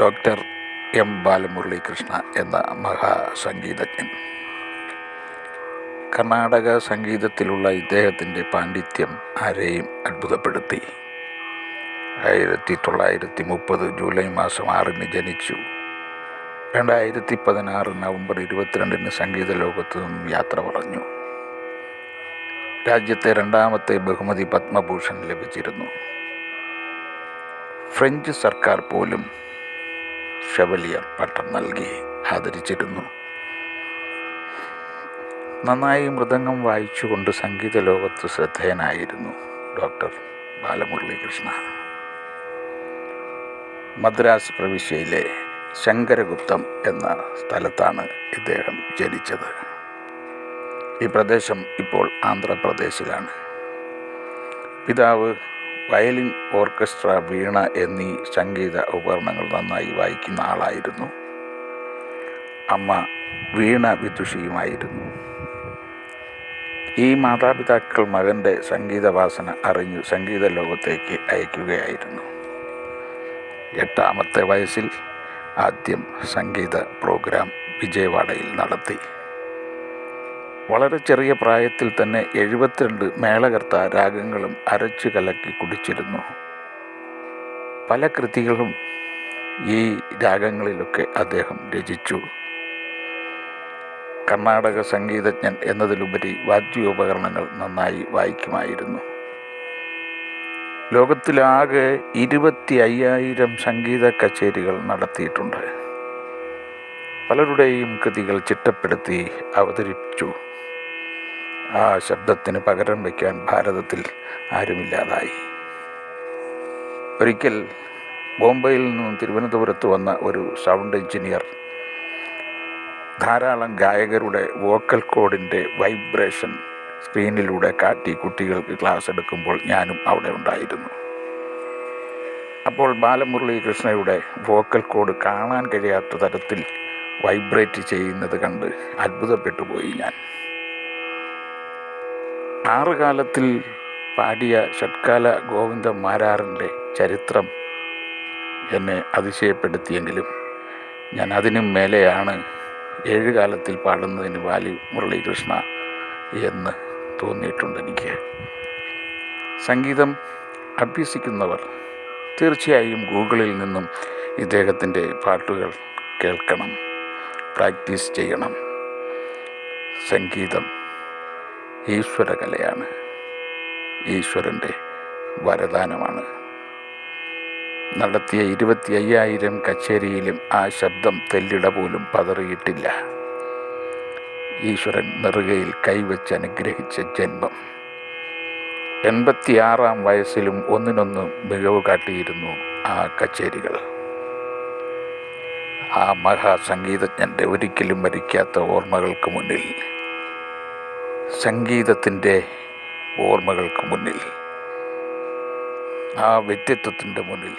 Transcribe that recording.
Doctor M Balamuralikrishna എന്ന മഹാസംഗീതജ്ഞൻ. കർണാടക സംഗീതത്തിലുള്ള ഇദ്ദേഹത്തിന്റെ പാണ്ഡിത്യം ആരെയും അത്ഭുതപ്പെടുത്തി. ആയിരത്തി തൊള്ളായിരത്തി മുപ്പത് ജൂലൈ മാസം ആറിന് ജനിച്ചു. രണ്ടായിരത്തി പതിനാറ് നവംബർ ഇരുപത്തിരണ്ടിന് സംഗീത ലോകത്തു നിന്നും യാത്ര പറഞ്ഞു. രാജ്യത്തെ രണ്ടാമത്തെ ബഹുമതി പത്മഭൂഷൺ ലഭിച്ചിരുന്നു. ഫ്രഞ്ച് സർക്കാർ പോലും ഷെവലിയർ പട്ടം നൽകി ആദരിച്ചിരുന്നു. നന്നായി മൃദംഗം വായിച്ചുകൊണ്ട് സംഗീത ലോകത്ത് ശ്രദ്ധേയനായിരുന്നു ഡോക്ടർ ബാലമുരളീകൃഷ്ണ. മദ്രാസ് പ്രവിശ്യയിലെ ശങ്കരഗുപ്തം എന്ന സ്ഥലത്താണ് ഇദ്ദേഹം ജനിച്ചത്. ഈ പ്രദേശം ഇപ്പോൾ ആന്ധ്രാപ്രദേശിലാണ്. പിതാവ് വയലിൻ ഓർക്കസ്ട്ര വീണ എന്നീ സംഗീത ഉപകരണങ്ങൾ നന്നായി വായിക്കുന്ന ആളായിരുന്നു. അമ്മ വീണ വിദുഷിയുമായിരുന്നു. ഈ മാതാപിതാക്കൾ മകന്റെ സംഗീതവാസന അറിഞ്ഞു സംഗീത ലോകത്തേക്ക് അയക്കുകയായിരുന്നു. എട്ടാമത്തെ വയസ്സിൽ ആദ്യം സംഗീത പ്രോഗ്രാം വിജയവാഡയിൽ നടത്തി. വളരെ ചെറിയ പ്രായത്തിൽ തന്നെ എഴുപത്തിരണ്ട് മേളകർത്ത രാഗങ്ങളും അരച്ചു കലക്കി കുടിച്ചിരുന്നു. പല കൃതികളും ഈ രാഗങ്ങളിലൊക്കെ അദ്ദേഹം രചിച്ചു. കർണാടക സംഗീതജ്ഞൻ എന്നതിലുപരി വാദ്യോപകരണങ്ങൾ നന്നായി വായിക്കുമായിരുന്നു. ലോകത്തിലാകെ ഇരുപത്തി അയ്യായിരം സംഗീത കച്ചേരികൾ നടത്തിയിട്ടുണ്ട്. പലരുടെയും കൃതികൾ ചിട്ടപ്പെടുത്തി അവതരിപ്പിച്ചു. ആ ശബ്ദത്തിന് പകരം വയ്ക്കാൻ ഭാരതത്തിൽ ആരുമില്ലാതായി. ഒരിക്കൽ ബോംബെയിൽ നിന്നും തിരുവനന്തപുരത്ത് വന്ന ഒരു സൗണ്ട് എഞ്ചിനീയർ ധാരാളം ഗായകരുടെ വോക്കൽ കോഡിന്റെ വൈബ്രേഷൻ സ്ക്രീനിലൂടെ കാട്ടി കുട്ടികൾക്ക് ക്ലാസ് എടുക്കുമ്പോൾ ഞാനും അവിടെ ഉണ്ടായിരുന്നു. അപ്പോൾ ബാലമുരളീകൃഷ്ണയുടെ വോക്കൽ കോഡ് കാണാൻ കഴിയാത്ത തരത്തിൽ വൈബ്രേറ്റ് ചെയ്യുന്നത് കണ്ട് അത്ഭുതപ്പെട്ടു പോയി ഞാൻ. ആറുകാലത്തിൽ പാടിയ ഷഡ്കാല ഗോവിന്ദ മാരാറിന്റെ ചരിത്രം എന്നെ അതിശയപ്പെടുത്തിയെങ്കിലും ഞാൻ അതിനും മേലെയാണ് ഏഴ് കാലത്തിൽ പാടുന്നതിന് വാലി മുരളീകൃഷ്ണ എന്ന് തോന്നിയിട്ടുണ്ട് എനിക്ക്. സംഗീതം അഭ്യസിക്കുന്നവർ തീർച്ചയായും ഗൂഗിളിൽ നിന്നും ഇദ്ദേഹത്തിന്റെ പാട്ടുകൾ കേൾക്കണം പ്രാക്ടീസ് ചെയ്യണം. സംഗീതം ഈശ്വരകലയാണ് ഈശ്വരന്റെ വരദാനമാണ്. നടത്തിയ ഇരുപത്തി അയ്യായിരം കച്ചേരിയിലും ആ ശബ്ദം തെല്ലിട പോലും പതറിയിട്ടില്ല. ഈശ്വരൻ നെറുകയിൽ കൈവച്ച് അനുഗ്രഹിച്ച ജന്മം. എൺപത്തിയാറാം വയസ്സിലും ഒന്നിനൊന്ന് മികവ് കാട്ടിയിരുന്നു ആ കച്ചേരികൾ. ആ മഹാസംഗീതജ്ഞന്റെ ഒരിക്കലും മരിക്കാത്ത ഓർമ്മകൾക്ക് മുന്നിൽ സംഗീതത്തിന്റെ ഓർമ്മകൾക്ക് മുന്നിൽ ആ വ്യക്തിത്വത്തിന്റെ മുന്നിൽ